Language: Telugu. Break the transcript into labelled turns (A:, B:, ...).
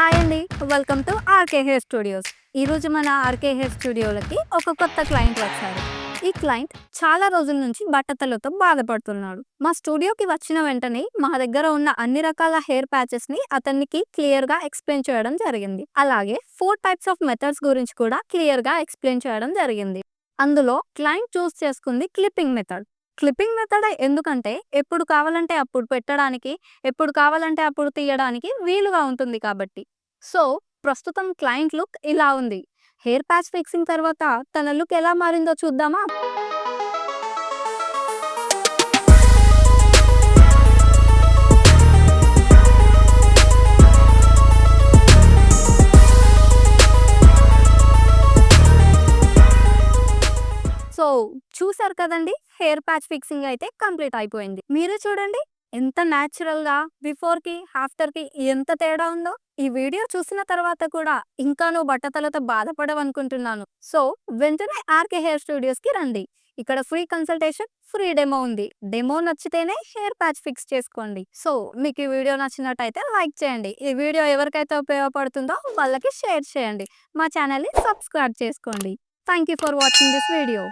A: హాయ్ అండి. Welcome to RK hair studios. ఈరోజు మన ఆర్కే హెయిర్ స్టూడియోలకి ఒక కొత్త క్లయింట్ వచ్చారు. ఈ క్లయింట్ చాలా రోజుల నుంచి బట్టతలతో బాధపడుతున్నాడు. మా స్టూడియోకి వచ్చిన వెంటనే మా దగ్గర ఉన్న అన్ని రకాల హెయిర్ ప్యాచెస్ని అతనికి క్లియర్గా ఎక్స్ప్లెయిన్ చేయడం జరిగింది. అలాగే ఫోర్ టైప్స్ ఆఫ్ మెథడ్స్ గురించి కూడా క్లియర్గా ఎక్స్ప్లెయిన్ చేయడం జరిగింది. అందులో క్లయింట్ చూస్ చేసుకుంది క్లిప్పింగ్ మెథడ్. క్లిప్పింగ్ మెథడ్ ఎందుకంటే ఎప్పుడు కావాలంటే అప్పుడు పెట్టడానికి ఎప్పుడు కావాలంటే అప్పుడు తీయడానికి వీలుగా ఉంటుంది కాబట్టి. సో ప్రస్తుతం క్లయింట్ లుక్ ఇలా ఉంది. హెయిర్ ప్యాచ్ ఫిక్సింగ్ తర్వాత తన లుక్ ఎలా మారిందో చూద్దామా? సో చూసారు కదండి? హెయిర్ ప్యాచ్ ఫిక్సింగ్ అయితే కంప్లీట్ అయిపోయింది. మీరు చూడండి ఎంత న్యాచురల్గా బిఫోర్కి ఆఫ్టర్కి ఎంత తేడా ఉందో. ఈ వీడియో చూసిన తర్వాత కూడా ఇంకా నువ్వు బట్టతలతో బాధపడవనుకుంటున్నాను. సో వెంటనే ఆర్కే హెయిర్ స్టూడియోస్కి రండి. ఇక్కడ ఫ్రీ కన్సల్టేషన్ ఫ్రీ డెమో ఉంది. డెమో నచ్చితేనే హెయిర్ ప్యాచ్ ఫిక్స్ చేసుకోండి. సో మీకు ఈ వీడియో నచ్చినట్టయితే లైక్ చేయండి. ఈ వీడియో ఎవరికైతే ఉపయోగపడుతుందో వాళ్ళకి షేర్ చేయండి. మా ఛానల్ని సబ్స్క్రైబ్ చేసుకోండి. Thank you for watching this video.